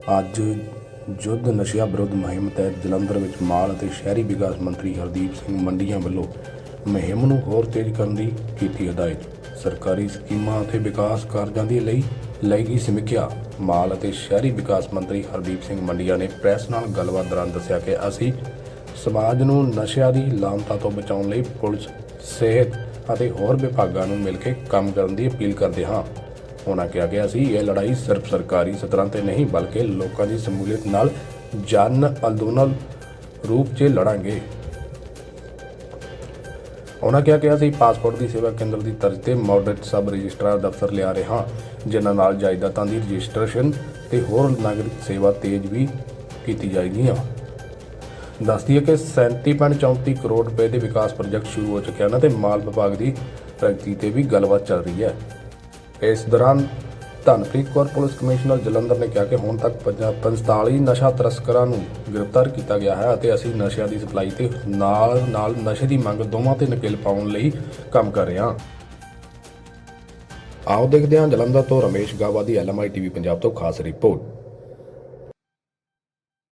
ਅੱਜ ਯੁੱਧ ਨਸ਼ਿਆਂ ਵਿਰੁੱਧ ਮੁਹਿੰਮ ਤਹਿਤ ਜਲੰਧਰ ਵਿੱਚ ਮਾਲ ਅਤੇ ਸ਼ਹਿਰੀ ਵਿਕਾਸ ਮੰਤਰੀ ਹਰਦੀਪ ਸਿੰਘ ਮੰਡੀਆਂ ਵੱਲੋਂ ਮੁਹਿੰਮ ਨੂੰ ਹੋਰ ਤੇਜ਼ ਕਰਨ ਦੀ ਕੀਤੀ ਹਦਾਇਤ। ਸਰਕਾਰੀ ਸਕੀਮਾਂ ਅਤੇ ਵਿਕਾਸ ਕਾਰਜਾਂ ਦੇ ਲਈ ਲਈ ਗਈ ਸਮੀਖਿਆ। ਮਾਲ ਅਤੇ ਸ਼ਹਿਰੀ ਵਿਕਾਸ ਮੰਤਰੀ ਹਰਦੀਪ ਸਿੰਘ ਮੰਡੀਆਂ ਨੇ ਪ੍ਰੈਸ ਨਾਲ ਗੱਲਬਾਤ ਦੌਰਾਨ ਦੱਸਿਆ ਕਿ ਅਸੀਂ ਸਮਾਜ ਨੂੰ ਨਸ਼ਿਆਂ ਦੀ ਲਾਮਤਾ ਤੋਂ ਬਚਾਉਣ ਲਈ ਪੁਲਿਸ, ਸਿਹਤ ਅਤੇ ਹੋਰ ਵਿਭਾਗਾਂ ਨੂੰ ਮਿਲ ਕੇ ਕੰਮ ਕਰਨ ਦੀ ਅਪੀਲ ਕਰਦੇ ਹਾਂ। ਉਹਨਾਂ ਕਿਹਾ ਗਿਆ ਸੀ। ਇਹ ਲੜਾਈ ਸਿਰਫ ਸਰਕਾਰੀ ਸਤਰਾਂ ਤੇ ਨਹੀਂ, ਬਲਕਿ ਲੋਕਾਂ ਦੀ ਸਮੂਲੀਅਤ ਨਾਲ ਜਨ ਅੰਦੋਲਨ ਰੂਪ 'ਚ ਲੜਾਂਗੇ। ਉਹਨਾਂ ਕਿਹਾ ਕਿ ਅਸੀਂ ਪਾਸਪੋਰਟ ਦੀ ਸੇਵਾ ਕੇਂਦਰ ਦੀ ਤਰਜ਼ ਤੇ ਮਾਡਲ ਸਬ ਰਜਿਸਟਰਾਰ ਦਫ਼ਤਰ ਲਿਆ ਰਹੇ। ਹਾਂ ਜਿਨ੍ਹਾਂ ਨਾਲ ਜਾਇਦਾਦਾਂ ਦੀ ਰਜਿਸਟ੍ਰੇਸ਼ਨ ਤੇ ਹੋਰ ਨਾਗਰਿਕ ਸੇਵਾ ਤੇਜ਼ ਵੀ ਕੀਤੀ ਜਾਏਗੀਆਂ। ਦੱਸਦੀ ਹੈ ਕਿ 37.34 ਕਰੋੜ ਰੁਪਏ ਦੇ ਵਿਕਾਸ ਪ੍ਰੋਜੈਕਟ ਸ਼ੁਰੂ ਹੋ ਚੁੱਕੇ ਹਨ ਤੇ ਮਾਲ ਵਿਭਾਗ ਦੀ ਪ੍ਰਗਤੀ ਤੇ ਵੀ ਗੱਲਬਾਤ ਚੱਲ ਰਹੀ ਹੈ। ਇਸ ਦੌਰਾਨ ਧਨਪ੍ਰੀਤ ਕੌਰ, ਪੁਲਿਸ ਕਮਿਸ਼ਨਰ ਜਲੰਧਰ ਨੇ ਕਿਹਾ ਕਿ ਹੁਣ ਤੱਕ ਪੰਜਾ- 45 ਨਸ਼ਾ ਤਸਕਰਾਂ ਨੂੰ ਗ੍ਰਿਫਤਾਰ ਕੀਤਾ ਗਿਆ ਹੈ ਅਤੇ ਅਸੀਂ ਨਸ਼ਿਆਂ ਦੀ ਸਪਲਾਈ ਤੇ ਨਾਲ ਨਾਲ ਨਸ਼ੇ ਦੀ ਮੰਗ ਦੋਵਾਂ ਤੇ ਨਕੇਲ ਪਾਉਣ ਲਈ ਕੰਮ ਕਰ ਰਹੇ ਹਾਂ। ਆਓ ਦੇਖਦੇ ਹਾਂ ਜਲੰਧਰ ਤੋਂ ਰਮੇਸ਼ ਗਾਵਾ ਦੀ ਐਲਐਮਆਈ ਟੀਵੀ ਪੰਜਾਬ ਤੋਂ ਖਾਸ ਰਿਪੋਰਟ।